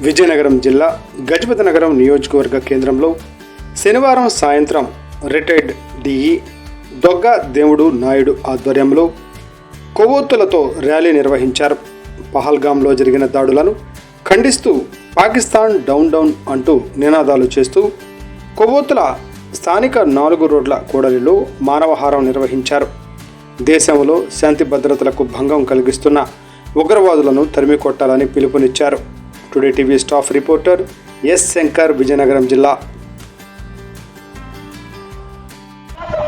విజయనగరం జిల్లా గజపతి నగరం నియోజకవర్గ కేంద్రంలో శనివారం సాయంత్రం రిటైర్డ్ డిఈ దొగ్గ దేవుడు నాయుడు ఆధ్వర్యంలో కొవ్వొత్తులతో ర్యాలీ నిర్వహించారు. పహల్గాంలో జరిగిన దాడులను ఖండిస్తూ పాకిస్తాన్ డౌన్ డౌన్ అంటూ నినాదాలు చేస్తూ కొవ్వొత్తుల స్థానిక నాలుగు రోడ్ల కూడలిలో మానవహారం నిర్వహించారు. దేశంలో శాంతి భద్రతలకు భంగం కలిగిస్తున్న ఉగ్రవాదులను తరిమి కొట్టాలని పిలుపునిచ్చారు. Today TV staff reporter S Shankar Vizianagaram జిల్లా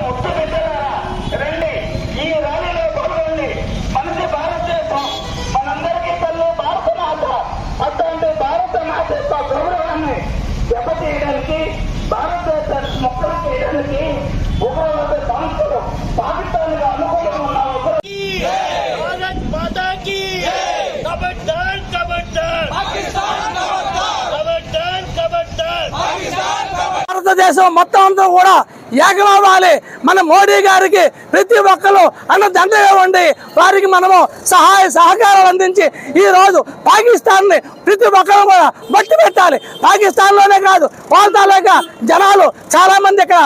ముద్దు బిడ్డలారా, భారతదేశం మొత్తం అంతా కూడా ఏకమవ్వాలి. మన మోడీ గారికి ప్రతి ఒక్కరు అన్న దండ ఉండి వారికి మనము సహాయ సహకారం అందించి ఈ రోజు ప్రతి ఒక్కరు కూడా బట్టి పెట్టాలి. పాకిస్తాన్లోనే కాదు వాళ్ళ తాలూకా జనాలు చాలామంది ఇక్కడ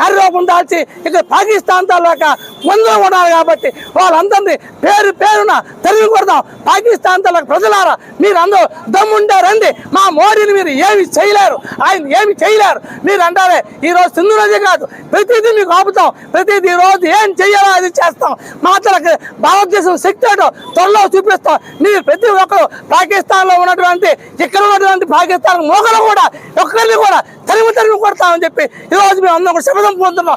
కార్యరూపం దాల్చి ఇక్కడ పాకిస్తాన్ తాలూకా ముందు ఉన్నారు కాబట్టి వాళ్ళందరినీ పేరు పేరున తెలివి కొడదాం పాకిస్తాన్ తల ప్రజలారా మీరు అందరూ రండి. మా మోడీని మీరు ఏమి చేయలేరు. ఆయన ఏమి చేయలేరు. మీరు అంటారే ఈరోజు సింధు నది కాదు. ప్రతిదీ మీకు ఆపుతాం. ప్రతిదీ రోజు ఏం చెయ్యాలో అది చేస్తాం. మాత్రం భారతదేశం శక్తి ఏంటో త్వరలో చూపిస్తాం. మీరు ప్రతి ఒక్కరు పాకిస్తాన్లో ఉన్నటువంటి ఇక్కడ ఉన్నటువంటి పాకిస్తాన్ మోకలు కూడా ఒక్కరిని కూడా తరిమి తరిమి కొడతామని చెప్పి ఈరోజు మేము అందరం కూడా శపథం పొందుతున్నాం.